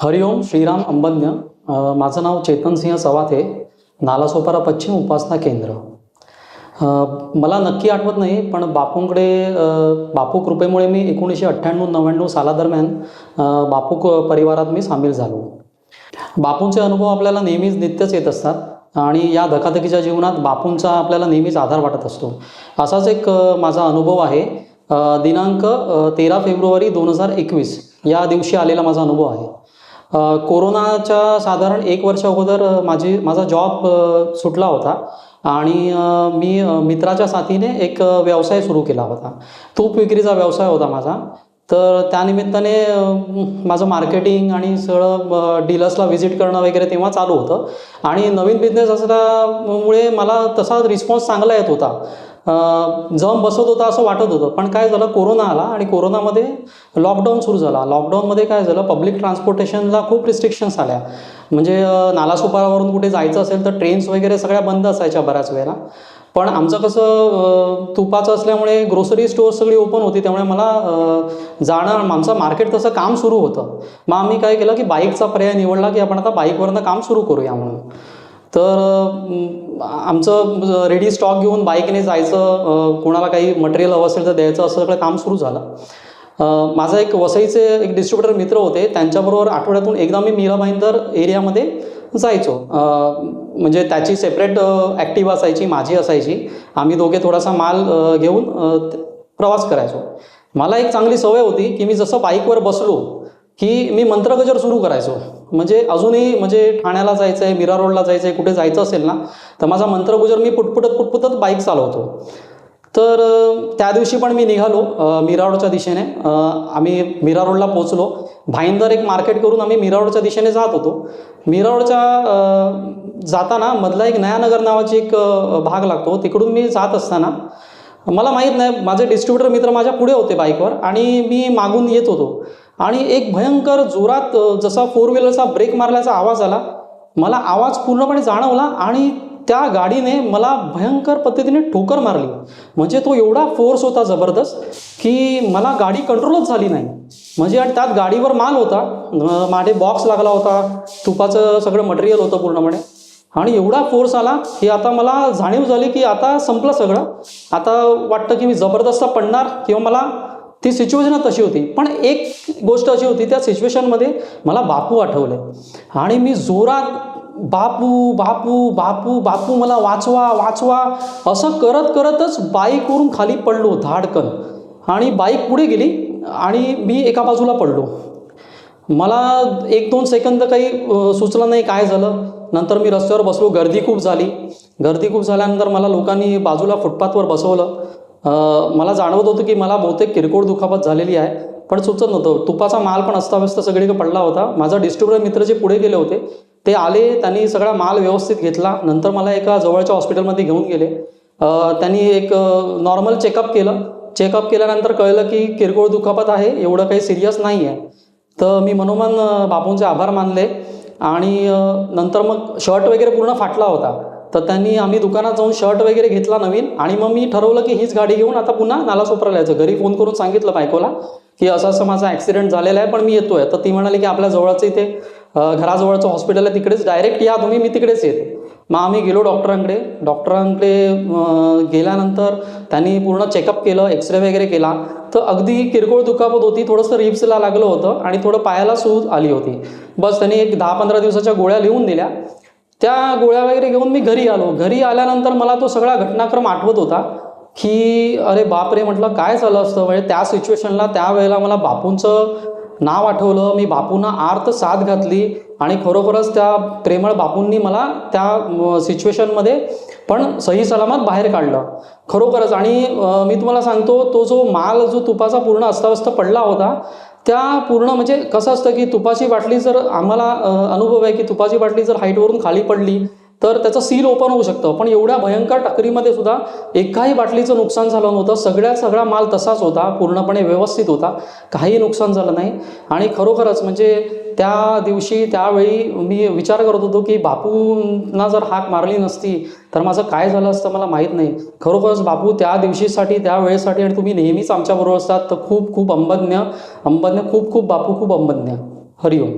हरिओम श्रीराम अंबन्य माझं नाव चेतनसिंह सवाथे नालासोपारा पश्चिम उपासना केंद्र. मला नक्की आठवत नाही पण बापूंकडे बापू कृपेमुळे मी एकोणीसशे अठ्ठ्याण्णव नव्याण्णव सालादरम्यान बापू परिवारात मी सामील झालो. बापूंचे अनुभव आपल्याला नेहमीच नित्यच येत असतात आणि या धकाधकीच्या जीवनात बापूंचा आपल्याला नेहमीच आधार वाटत असतो. असाच एक माझा अनुभव आहे. दिनांक तेरा फेब्रुवारी दोन हजार एकवीस या दिवशी आलेला माझा अनुभव आहे. कोरोनाच्या साधारण एक वर्ष अगोदर माझी माझा जॉब सुटला होता. आणि मी मित्राच्या साथीने एक व्यवसाय सुरू केला होता. तूप विक्रीचा व्यवसाय होता माझा. तर त्यानिमित्ताने माझं मार्केटिंग आणि सगळं डीलर्सला व्हिजिट करणं वगैरे तेव्हा चालू होतं. आणि नवीन बिझनेस असल्यामुळे मला तसा रिस्पॉन्स चांगला येत होता. जाऊन जम बसत होता असं वाटत होतं. पण काय झालं कोरोना आला आणि कोरोनामध्ये लॉकडाऊन सुरू झाला. लॉकडाऊनमध्ये काय झालं पब्लिक ट्रान्सपोर्टेशनला खूप रिस्ट्रिक्शन्स आल्या. म्हणजे अ, नालासोपारावरून कुठे जायचं असेल तर ट्रेन्स वगैरे सगळ्या बंद असायच्या बऱ्याच वेळेला. पण आमचं कसं तुपाचं असल्यामुळे ग्रोसरी स्टोअर सगळी ओपन होती. त्यामुळे मला जाणं आमचं मार्केट तसं काम सुरू होतं. मग आम्ही काय केलं की बाईकचा पर्याय निवडला की आपण आता बाईकवरनं काम सुरू करूया म्हणून. तर आमचं रेडी स्टॉक घेऊन बाईकने जायचं कोणाला काही मटेरियल हवं असेल तर द्यायचं असं सगळं काम सुरू झालं. माझा एक वसईचे एक डिस्ट्रीब्युटर मित्र होते त्यांच्याबरोबर आठवड्यातून एकदा मी मीरा भाईंदर एरियामध्ये जायचो. म्हणजे त्याची सेपरेट ॲक्टिव्ह असायची माझी असायची. आम्ही दोघे थोडासा माल घेऊन प्रवास करायचो. मला एक चांगली सवय होती की मी जसं बाईकवर बसलो की मी मंत्रगजर सुरू करायचो. म्हणजे अजूनही म्हणजे ठाण्याला जायचं आहे मीरा रोडला जायचं आहे कुठे जायचं असेल ना तर माझा मंत्रगुजर मी पुटपुटत पुटपुटत बाईक चालवतो. तर त्या दिवशी पण मी निघालो अ, दिशेने. आम्ही मीरा रोडला पोचलो भाईंदर एक मार्केट करून आम्ही मीरा रोडच्या दिशेने जात होतो. मीरा रोडच्या जाताना मधला एक नयानगर नावाची एक भाग लागतो. तिकडून मी जात असताना मला माहीत नाही माझे डिस्ट्रीब्युटर मित्र माझ्या पुढे होते बाईकवर आणि मी मागून येत होतो. आणि एक भयंकर जोरात जसा फोर व्हीलरचा ब्रेक मारल्याचा आवाज आला मला आवाज पूर्णपणे जाणवला आणि त्या गाडीने मला भयंकर पद्धतीने ठोकर मारली. म्हणजे तो एवढा फोर्स होता जबरदस्त की मला गाडी कंट्रोलच झाली नाही. म्हणजे आणि त्यात गाडीवर माल होता अ, बॉक्स लागला होता तुपाचं सगळं मटेरियल होतं पूर्णपणे. आणि एवढा फोर्स आला की आता मला जाणीव झाली की आता संपलं सगळं. आता वाटतं की मी जबरदस्त पडणार किंवा मला ती सिच्युएशन तशी होती. पण एक गोष्ट अशी होती त्या सिच्युएशनमध्ये मला बापू आठवले. आणि मी जोरात बापू बापू बापू बापू मला वाचवा वाचवा. असं करत करतच बाईकवरून खाली पडलो धाडकन. आणि बाईक पुढे गेली आणि मी एका बाजूला पडलो. मला एक दोन सेकंद काही सुचलं नाही काय झालं. नंतर मी रस्त्यावर बसलो. गर्दी खूप झाली. गर्दी खूप झाल्यानंतर मला लोकांनी बाजूला फुटपाथवर बसवलं. मला जाणवत होतं की मला बहुतेक किरकोळ दुखापत झालेली आहे पण सुचत नव्हतं. तुपाचा माल पण अस्ताव्यस्त सगळीकडे पडला होता. माझा डिस्ट्रीब्युटर मित्र जे पुढे गेले होते. ते आले त्यांनी सगळा माल व्यवस्थित घेतला. नंतर मला एका जवळच्या हॉस्पिटलमध्ये घेऊन गेले. त्यांनी एक नॉर्मल चेकअप केलं. चेकअप केल्यानंतर कळलं की किरकोळ दुखापत आहे. एवढं काही सिरियस नाही आहे. तर मी मनोमन बापूंचे आभार मानले. आणि नंतर मग शर्ट वगैरे पूर्ण फाटला होता. तर त्यांनी आम्ही दुकानात जाऊन शर्ट वगैरे घेतला नवीन आणि मग मी ठरवलं की हीच गाडी घेऊन आता पुन्हा नालासोपराला यायचं घरी फोन करून सांगितलं बायकोला की असं असं माझा ॲक्सिडेंट झालेला आहे पण मी येतोय. तर ती म्हणाली की आपल्या जवळचं इथे घराजवळचं हॉस्पिटल आहे तिकडेच डायरेक्ट या तुम्ही मी तिकडेच येते. मग आम्ही गेलो डॉक्टरांकडे. डॉक्टरांकडे गेल्यानंतर त्यांनी पूर्ण चेकअप केलं एक्सरे वगैरे केला. तर अगदी किरकोळ दुखापत होती थोडंसं रिप्सला लागलं होतं आणि थोडं पायाला सूज आली होती. बस त्यांनी एक दहा पंधरा दिवसाच्या गोळ्या लिहून दिल्या. त्या गोळ्या वगैरे घेऊन मी घरी आलो. घरी आल्यानंतर मला तो सगळा घटनाक्रम आठवत होता की अरे बापरे म्हटलं काय झालं असतं? म्हणजे त्या सिच्युएशनला त्यावेळेला मला बापूंचं नाव आठवलं. मी बापूंना आर्त साथ घातली आणि खरोखरच त्या प्रेमळ बापूंनी मला त्या सिच्युएशनमध्ये पण सही सलामत बाहेर काढलं. खरोखरच. आणि मी तुम्हाला सांगतो तो जो माल जो तुपाचा पूर्ण अस्ताव्यस्त पडला होता त्या पूर्ण म्हणजे कसं असतं की तुपाची बाटली जर आम्हाला अनुभव आहे की तुपाची बाटली जर हाईटवरून खाली पडली तर त्याचं सील ओपन होऊ शकतं. पण एवढ्या भयंकर टकरीमध्ये सुद्धा एकाही बाटलीचं नुकसान झालं नव्हतं. सगळ्या सगळा माल तसाच होता. पूर्णपणे व्यवस्थित होता. काही नुकसान झालं नाही. आणि खरोखरच म्हणजे त्या दिवशी त्यावेळी मी विचार करत होतो की बापूंना जर हाक मारली नसती तर माझं काय झालं असतं मला माहीत नाही. खरोखरच बापू त्या दिवशीसाठी त्या वेळेसाठी आणि तुम्ही नेहमीच आमच्याबरोबर असतात तर खूप खूप अंबज्ञ. अंबज्ञ खूप खूप बापू खूप अंबज्ञ. हरिओम.